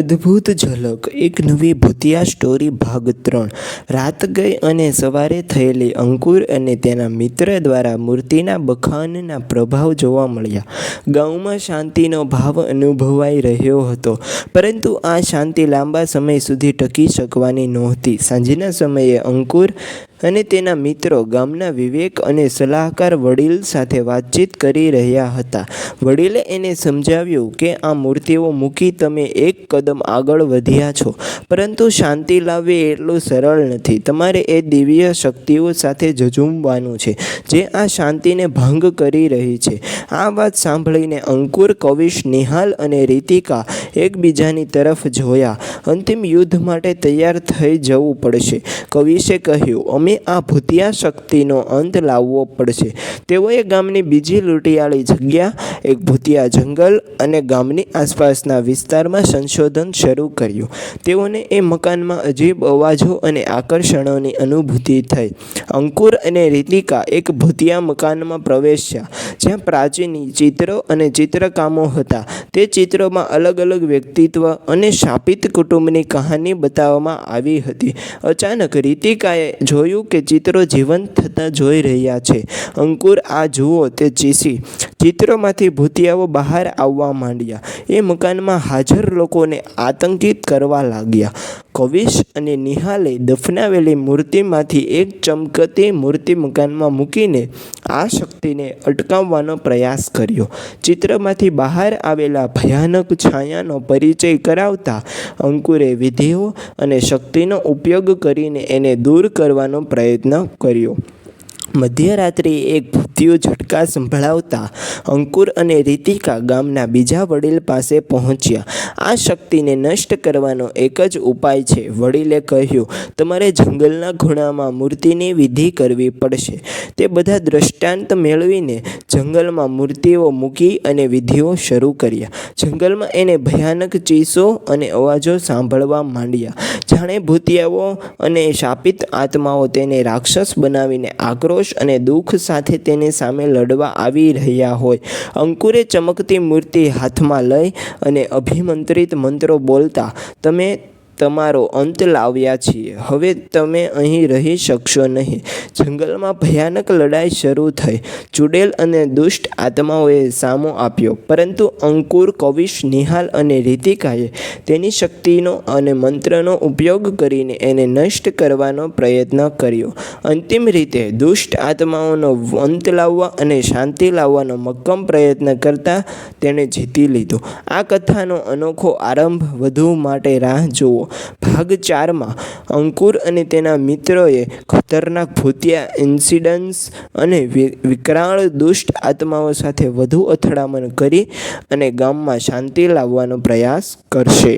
અદ્ભુત ઝલક, એક નવી ભૂતિયા સ્ટોરી ભાગ ત્રણ. રાત ગઈ અને સવારે થયેલી અંકુર અને તેના મિત્ર દ્વારા મૂર્તિના બખાનના પ્રભાવ જોવા મળ્યા. ગામમાં શાંતિનો ભાવ અનુભવાઈ રહ્યો હતો, પરંતુ આ શાંતિ લાંબા સમય સુધી ટકી શકવાની નહોતી. સાંજના સમયે અંકુર અને તેના મિત્રો ગામના વિવેક અને સલાહકાર વડીલ સાથે વાતચીત કરી રહ્યા હતા. વડીલે એને સમજાવ્યું કે આ મૂર્તિઓ મૂકી તમે એક કદમ આગળ વધ્યા છો. પરંતુ શાંતિ લાવવી એટલું સરળ નથી. તમારે એ દિવ્ય શક્તિઓ સાથે ઝઝૂમવાનું છે, જે આ શાંતિને ભંગ કરી રહી છે. આ વાત સાંભળીને અંકુર, કવિશ, નિહાલ અને રીતિકા એકબીજાની તરફ જોયા. અંતિમ યુદ્ધ માટે તૈયાર થઈ જવું પડશે. કવિશે કહ્યું, અમે આ ભૂતિયા શક્તિનો અંત લાવવો પડશે. તેઓએ ગામની બીજી લૂંટિયાળી જગ્યા, એક ભૂતિયા જંગલ અને ગામની આસપાસના વિસ્તારમાં સંશોધન શરૂ કર્યું. તેઓને એ મકાનમાં અજીબ અવાજો અને આકર્ષણોની અનુભૂતિ થઈ. અંકુર અને રીતિકા એક ભૂતિયા મકાનમાં પ્રવેશ્યા, જ્યાં પ્રાચીન ચિત્રો અને ચિત્રકામો હતા. તે ચિત્રોમાં અલગ અલગ વ્યક્તિત્વ અને શાપિત કુટુંબની કહાની બતાવવામાં આવી હતી. અચાનક રીતિકાએ જોયું કે ચિત્રો જીવંત થતા જોઈ રહ્યા છે. અંકુર આ જુઓ તે ચીસી. ચિત્રોમાંથી ભૂતિયાઓ બહાર આવવા માંડ્યા. એ મકાનમાં હાજર લોકોને આતંકિત કરવા લાગ્યા. કવિશ અને નિહાલે દફનાવેલી મૂર્તિમાંથી એક ચમકતી મૂર્તિ મકાનમાં મૂકીને આ શક્તિને અટકાવવાનો પ્રયાસ કર્યો. ચિત્રમાંથી બહાર આવેલા ભયાનક છાયાનો પરિચય કરાવતા અંકુરે વિધિઓ અને શક્તિનો ઉપયોગ કરીને એને દૂર કરવાનો પ્રયત્ન કર્યો. મધ્યરાત્રિએ એક ભૂતિયો ઝટકા સંભળાવતા અંકુર અને રીતિકા ગામના બીજા વડીલ પાસે પહોંચ્યા. આ શક્તિને નષ્ટ કરવાનો એક જ ઉપાય છે. વડીલે કહ્યું, તમારે જંગલના ખૂણામાં મૂર્તિની વિધિ કરવી પડશે. તે બધા દ્રષ્ટાંત મેળવીને જંગલમાં મૂર્તિઓ મૂકી અને વિધિઓ શરૂ કર્યા. જંગલમાં એને ભયાનક ચીસો અને અવાજો સાંભળવા માંડ્યા. જાણે ભૂતિયાઓ અને શાપિત આત્માઓ તેને રાક્ષસ બનાવીને આક્રોશ અને દુઃખ સાથે તેને સામે લડવા આવી રહ્યા હોય. અંકુરે ચમકતી મૂર્તિ હાથમાં લઈ અને અભિમંત્રિત મંત્રો બોલતા, તમે તમારો અંત લાવ્યા છીએ. હવે તમે અહીં રહી શકશો નહીં. જંગલમાં ભયાનક લડાઈ શરૂ થઈ. ચુડેલ અને દુષ્ટ આત્માઓએ સામો આપ્યો. પરંતુ અંકુર, કવિશ, નિહાલ અને રીતિકાએ તેની શક્તિનો અને મંત્રનો ઉપયોગ કરીને એને નષ્ટ કરવાનો પ્રયત્ન કર્યો. અંતિમ રીતે દુષ્ટ આત્માઓનો અંત લાવવા અને શાંતિ લાવવાનો મક્કમ પ્રયત્ન કરતાં તેણે જીતી લીધો. આ કથાનો અનોખો આરંભ વધુ માટે રાહ જુઓ. ભાગ ચારમાં અંકુર અને તેના મિત્રોએ ખતરનાક ભૂતિયા ઇન્સિડન્ટ્સ અને વિકરાળ દુષ્ટ આત્માઓ સાથે વધુ અથડામણ કરી અને ગામમાં શાંતિ લાવવાનો પ્રયાસ કરશે.